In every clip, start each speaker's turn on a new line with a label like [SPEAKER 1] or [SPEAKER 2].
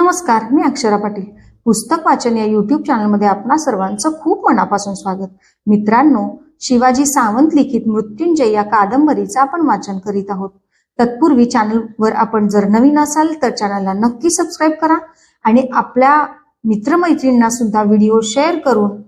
[SPEAKER 1] नमस्कार मी अक्षरा पाटील. पुस्तक वाचन या युट्यूब चॅनलमध्ये आपणा सर्वांचं खूप मनापासून स्वागत. मित्रांनो शिवाजी सावंत लिखित मृत्युंजय या कादंबरीचं आपण वाचन करीत आहोत. तत्पूर्वी चॅनलवर आपण जर नवीन असाल तर चॅनलला नक्की सबस्क्राईब करा आणि आपल्या मित्रमैत्रिणींना सुद्धा व्हिडिओ शेअर करून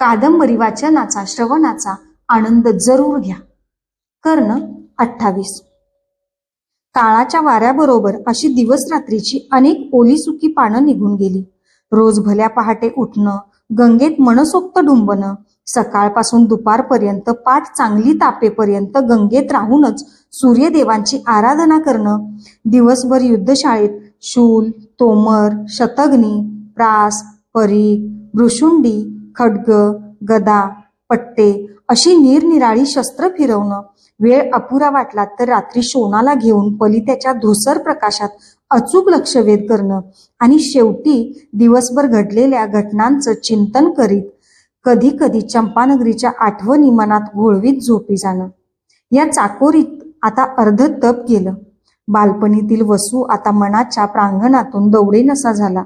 [SPEAKER 1] कादंबरी वाचनाचा श्रवणाचा आनंद जरूर घ्या. कर्ण अठ्ठावीस. काळाच्या वाऱ्याबरोबर अशी दिवस रात्रीची अनेक ओली सुकी पानं निघून गेली. रोज भल्या पहाटे उठणं गंगेत मनसोक्त डुंबणं सकाळपासून दुपारपर्यंत पाठ चांगली तापेपर्यंत गंगेत राहूनच सूर्यदेवांची आराधना करणं दिवसभर युद्धशाळेत शूल तोमर शतग्नी प्रास परी भृशुंडी खड्ग गदा पट्टे अशी निरनिराळी शस्त्र फिरवणं वेळ अपुरा वाटला तर रात्री शोनाला घेऊन पलित्याच्या धुसर प्रकाशात अचूक लक्ष वेध करणं. आणि शेवटी दिवसभर घडलेल्या घटनांचं चिंतन करीत कधी कधी चंपानगरीच्या आठवणी मनात घोळवीत झोपी जाणं. या चाकोरीत आता अर्ध तप गेलं बालपणीतील वसू आता मनाच्या प्रांगणातून दौडे नसा झाला.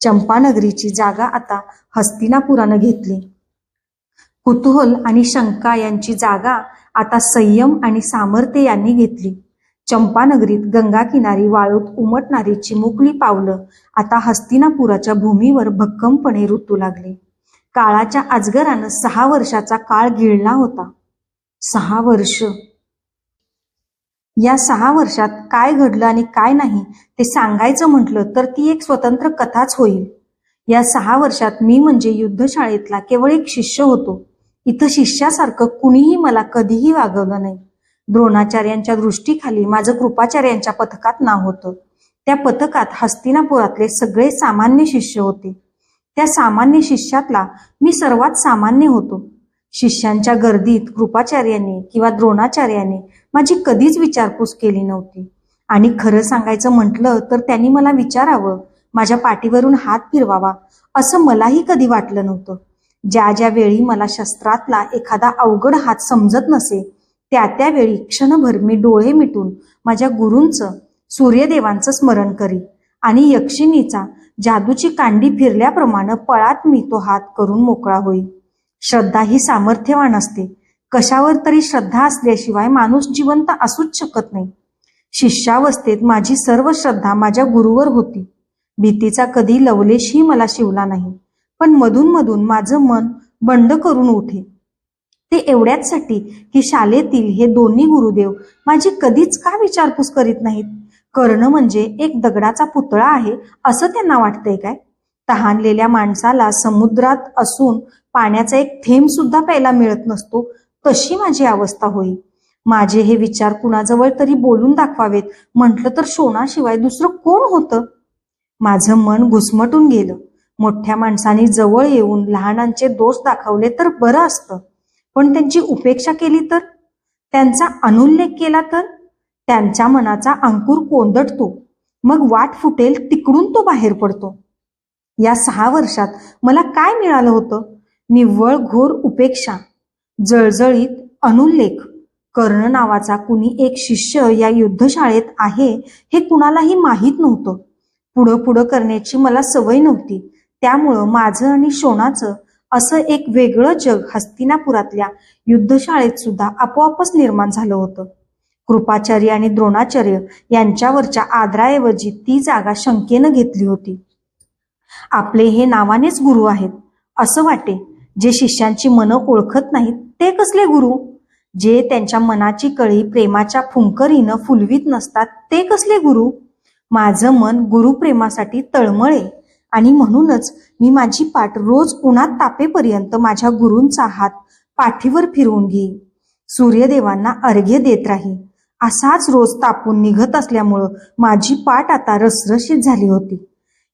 [SPEAKER 1] चंपानगरीची जागा आता हस्तिनापुरानं घेतली. कुतूहल आणि शंका यांची जागा आता संयम आणि सामर्थ्य यांनी घेतली. चंपानगरीत गंगा किनारी वाळूत उमटणारी चिमुकली पावलं आता हस्तिनापुराच्या भूमीवर भक्कमपणे रुतू लागले. काळाच्या अजगरानं सहा वर्षाचा काळ गिळला होता. सहा वर्ष. या सहा वर्षात काय घडलं आणि काय नाही ते सांगायचं म्हटलं तर ती एक स्वतंत्र कथाच होईल. या सहा वर्षात मी म्हणजे युद्धशाळेतला केवळ एक शिष्य होतो. इथं शिष्यासारखं कुणीही मला कधीही वागवलं नाही. द्रोणाचार्यांच्या दृष्टीखाली माझं कृपाचार्यांच्या पथकात नाव होतं. त्या पथकात हस्तिनापुरातले सगळे सामान्य शिष्य होते. त्या सामान्य शिष्यातला मी सर्वात सामान्य होतो. शिष्यांच्या गर्दीत कृपाचार्याने किंवा द्रोणाचार्याने माझी कधीच विचारपूस केली नव्हती. आणि खरं सांगायचं म्हटलं तर त्यांनी मला विचारावं माझ्या पाठीवरून हात फिरवावा असं मलाही कधी वाटलं नव्हतं. ज्या ज्या वेळी मला शस्त्रातला एखादा अवघड हात समजत नसे त्या त्यावेळी क्षणभर मी डोळे मिटून माझ्या गुरूंचं सूर्यदेवांचं स्मरण करी आणि यक्षिणीचा जादूची कांडी फिरल्याप्रमाणे पळात मी तो हात करून मोकळा होई. श्रद्धा ही सामर्थ्यवान असते. कशावर तरी श्रद्धा असल्याशिवाय माणूस जिवंत असूच शकत नाही. शिष्यावस्थेत माझी सर्व श्रद्धा माझ्या गुरुवर होती. भीतीचा कधी लवलेशही मला शिवला नाही. पण मधून मधून माझं मन बंड करून उठे. ते एवढ्याचसाठी की शालेतील हे दोन्ही गुरुदेव माझी कधीच का विचारपूस करीत नाहीत? कर्ण म्हणजे एक दगडाचा पुतळा आहे असं त्यांना वाटतंय काय? तहानलेल्या माणसाला समुद्रात असून पाण्याचा एक थेंब सुद्धा प्यायला मिळत नसतो तशी माझी अवस्था होईल माझे हे विचार कुणाजवळ तरी बोलून दाखवावेत म्हटलं तर शोणाशिवाय दुसरं कोण होतं? माझं मन घुसमटून गेलं. मोठ्या माणसांनी जवळ येऊन लहानांचे दोष दाखवले तर बरं असतं. पण त्यांची उपेक्षा केली तर? त्यांचा अनुल्लेख केला तर? त्यांच्या मनाचा अंकुर कोंदटतो. मग वाट फुटेल तिकडून तो बाहेर पडतो. या सहा वर्षात मला काय मिळालं होतं? निव्वळ घोर उपेक्षा जळजळीत अनुल्लेख. कर्ण नावाचा कुणी एक शिष्य या युद्धशाळेत आहे हे कुणालाही माहीत नव्हतं. पुढं पुढं करण्याची मला सवय नव्हती. त्यामुळं माझं आणि शोणाचं असं एक वेगळं जग हस्तिनापुरातल्या युद्धशाळेत सुद्धा आपोआपच निर्माण झालं होतं. कृपाचार्य आणि द्रोणाचार्य यांच्यावरच्या आदराऐवजी ती जागा शंकेनं घेतली होती. आपले हे नावानेच गुरु आहेत. असं वाटे जे शिष्यांची मनं ओळखत नाहीत ते कसले गुरु? जे त्यांच्या मनाची कळी प्रेमाच्या फुंकरीनं फुलवीत नसतात ते कसले गुरु? माझं मन गुरुप्रेमासाठी तळमळे आणि म्हणूनच मी माझी पाठ रोज उन्हात तापेपर्यंत माझ्या गुरूंचा हात पाठीवर फिरवून घेई सूर्यदेवांना अर्घ्य देत राही असाच रोज तापून निघत असल्यामुळं माझी पाठ आता रसरशीत झाली होती.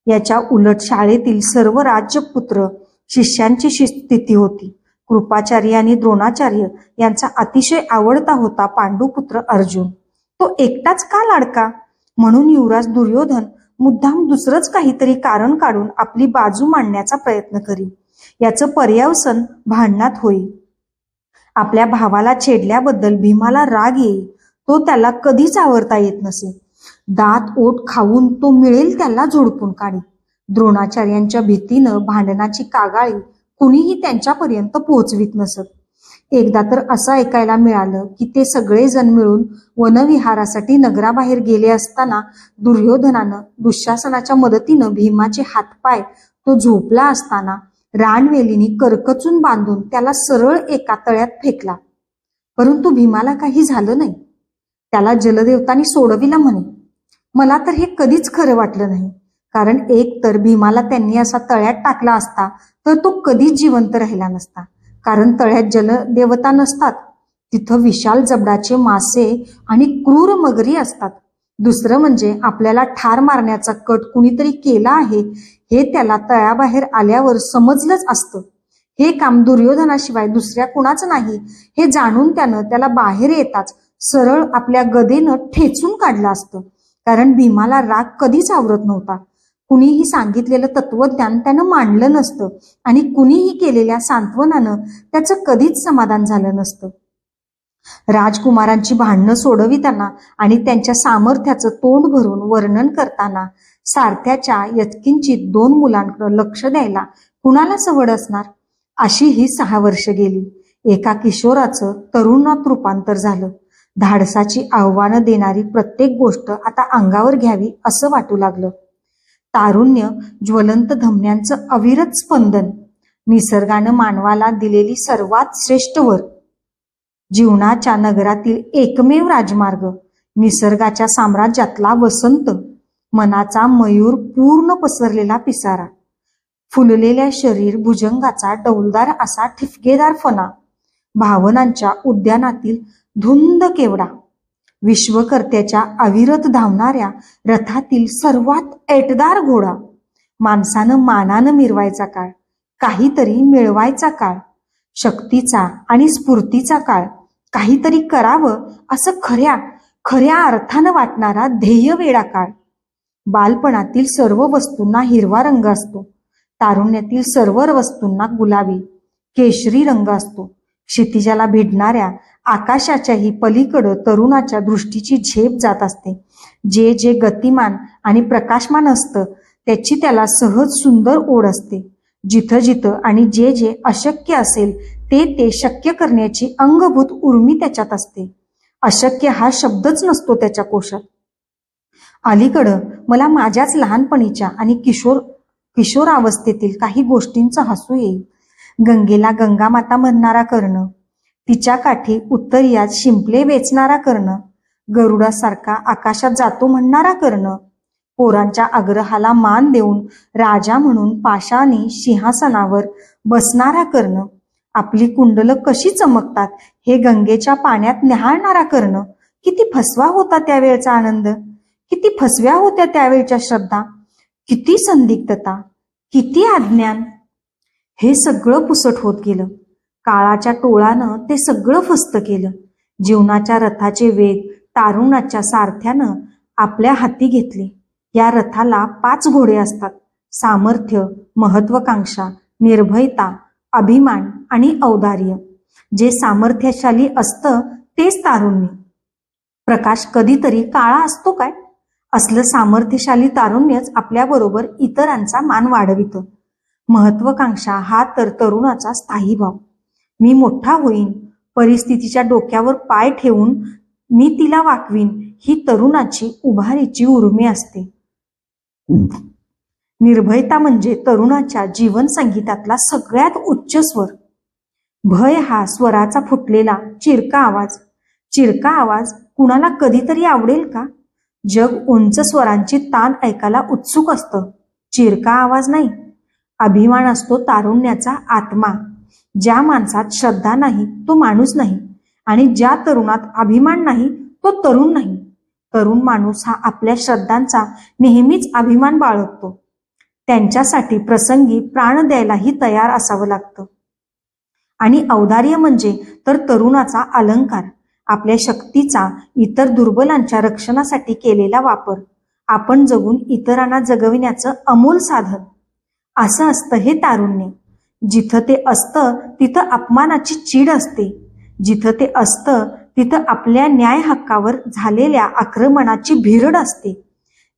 [SPEAKER 1] याच्या उलट शाळेतील सर्व राज्यपुत्र शिष्यांची शि- स्थिती होती. कृपाचार्य आणि द्रोणाचार्य यांचा अतिशय आवडता होता पांडुपुत्र अर्जुन. तो एकटाच का लाडका? म्हणून युवराज दुर्योधन मुद्दाम दुसरंच काहीतरी कारण काढून आपली बाजू मांडण्याचा प्रयत्न करी. याचं पर्यावसन भांडणात होई. आपल्या भावाला छेडल्याबद्दल भीमाला राग येई. तो त्याला कधीच आवरता येत नसे. दात ओठ खाऊन तो मिळेल त्याला झोडपून काढी. द्रोणाचार्यांच्या भीतीनं भांडणाची कागाळी कुणीही त्यांच्यापर्यंत पोहोचवीत नसत. एकदा तर असं ऐकायला मिळालं की ते सगळेजण मिळून वनविहारासाठी नगराबाहेर गेले असताना दुर्योधनानं दुःशासनाच्या मदतीनं भीमाचे हातपाय तो झोपला असताना रानवेलीनी करकचून बांधून त्याला सरळ एका तळ्यात फेकला. परंतु भीमाला काही झालं नाही. त्याला जलदेवतांनी सोडविला म्हणे. मला तर हे कधीच खरं वाटलं नाही. कारण एक तर भीमाला त्यांनी असा तळ्यात टाकला असता तर तो कधीच जिवंत राहिला नसता. कारण तळ्यात जलदेवता नसतात. तिथं विशाल जबडाचे मासे आणि क्रूर मगरी असतात. दुसरं म्हणजे आपल्याला ठार मारण्याचा कट कुणीतरी केला आहे हे त्याला तळ्याबाहेर आल्यावर समजलंच असतं. हे काम दुर्योधनाशिवाय दुसऱ्या कुणाच नाही. हे जाणून त्यानं त्याला बाहेर येताच सरळ आपल्या गदेनं ठेचून काढलं असतं. कारण भीमाला राग कधीच आवरत नव्हता. कुणीही सांगितलेलं तत्वज्ञान त्यानं मांडलं नसतं आणि कुणीही केलेल्या सांत्वनानं त्याचं कधीच समाधान झालं नसतं. राजकुमारांची भांडणं सोडविताना आणि त्यांच्या सामर्थ्याचं तोंड भरून वर्णन करताना सारथ्याच्या यत्किंचित दोन मुलांकडे लक्ष द्यायला कुणाला सवड असणार? अशी ही सहा वर्ष गेली. एका किशोराचं तरुणात रूपांतर झालं. धाडसाची आव्हानं देणारी प्रत्येक गोष्ट आता अंगावर घ्यावी असं वाटू लागलं. तारुण्य ज्वलंत धमन्यांचं अविरत स्पंदन निसर्गानं मानवाला दिलेली सर्वात श्रेष्ठ वर. जीवनाच्या नगरातील एकमेव राजमार्ग निसर्गाच्या साम्राज्यातला वसंत मनाचा मयूर पूर्ण पसरलेला पिसारा फुललेल्या शरीर भुजंगाचा डौलदार असा ठिपकेदार फणा भावनांच्या उद्यानातील धुंद केवडा. विश्वकर्त्याच्या अविरत धावणाऱ्या रथातील सर्वात ऐटदार घोडा. माणसानं मानानं मिरवायचा काळ काहीतरी मिळवायचा काळ शक्तीचा आणि स्फूर्तीचा काळ काहीतरी करावं असं खऱ्या खऱ्या अर्थानं वाटणारा ध्येय वेळा काळ. बालपणातील सर्व वस्तूंना हिरवा रंग असतो. तारुण्यातील सर्व वस्तूंना गुलाबी केशरी रंग असतो. क्षितिजाला भिडणाऱ्या आकाशाच्याही पलीकडं तरुणाच्या दृष्टीची झेप जात असते. जे जे गतिमान आणि प्रकाशमान असतं त्याची त्याला सहज सुंदर ओढ असते. जिथं जिथं आणि जे जे अशक्य असेल ते ते शक्य करण्याची अंगभूत उर्मी त्याच्यात असते. अशक्य हा शब्दच नसतो त्याच्या कोशात. अलीकडं मला माझ्याच लहानपणीच्या आणि किशोर किशोरावस्थेतील काही गोष्टींचं हसू येईल. गंगेला गंगामाता म्हणणारा करणं तिच्या काठी उत्तरियात शिंपले वेचणारा कर्ण गरुडासारखा आकाशात जातो म्हणणारा कर्ण पोरांच्या आग्रहाला मान देऊन राजा म्हणून पाशाने सिंहासनावर बसणारा कर्ण आपली कुंडलं कशी चमकतात हे गंगेच्या पाण्यात न्याहाळणारा कर्ण किती फसवा होता त्यावेळचा आनंद किती फसव्या होत्या त्यावेळच्या श्रद्धा किती संदिग्धता किती अज्ञान हे सगळं पुसट होत गेलं. काळाच्या टोळानं ते सगळं फस्त केलं. जीवनाच्या रथाचे वेग तारुणाच्या सारथ्यानं आपल्या हाती घेतले. या रथाला पाच घोडे असतात. सामर्थ्य महत्वाकांक्षा निर्भयता अभिमान आणि औदार्य. जे सामर्थ्यशाली असतं तेच तारुण्य. प्रकाश कधीतरी काळा असतो काय? असलं सामर्थ्यशाली तारुण्यच आपल्याबरोबर इतरांचा मान वाढवितं. महत्वाकांक्षा हा तर तरुणाचा स्थायी भाव मी मोठा होईन परिस्थितीच्या डोक्यावर पाय ठेवून मी तिला वाकवीन ही तरुणाची उभारीची उर्मी असते. निर्भयता म्हणजे तरुणाच्या जीवन संगीतातला सगळ्यात उच्च स्वर. भय हा स्वराचा फुटलेला चिरका आवाज. चिरका आवाज कुणाला कधीतरी आवडेल का? जग उंच स्वरांची ताण ऐकायला उत्सुक असतं. चिरका आवाज नाही. अभिमान असतो तारुण्याचा आत्मा. ज्या माणसात श्रद्धा नाही तो माणूस नाही. आणि ज्या तरुणात अभिमान नाही तो तरुण नाही. तरुण माणूस हा आपल्या श्रद्धांचा नेहमीच अभिमान बाळगतो. त्यांच्यासाठी प्रसंगी प्राण द्यायलाही तयार असावं लागतं. आणि औदार्य म्हणजे तर तरुणाचा अलंकार आपल्या शक्तीचा इतर दुर्बलांच्या रक्षणासाठी केलेला वापर. आपण जगून इतरांना जगविण्याचं अमोल साधन. असं असतं हे तारुण्य. जिथं ते असतं तिथं अपमानाची चीड असते. जिथं ते असतं तिथं आपल्या न्याय हक्कावर झालेल्या आक्रमणाची भिरड असते.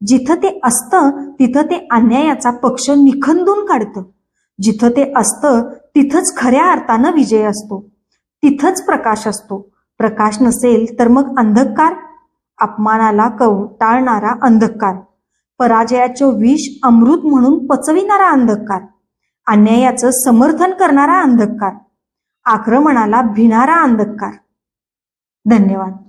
[SPEAKER 1] जिथं ते असतं तिथं ते अन्यायाचा पक्ष निखंदून काढतं. जिथं ते असतं तिथंच खऱ्या अर्थानं विजय असतो. तिथंच प्रकाश असतो. प्रकाश नसेल तर मग अंधकार? अपमानाला कवटाळणारा अंधकार. पराजयाचं विष अमृत म्हणून पचविणारा अंधकार. अन्यायाचं समर्थन करणारा अंधकार. आक्रमणाला भिणारा अंधकार. धन्यवाद.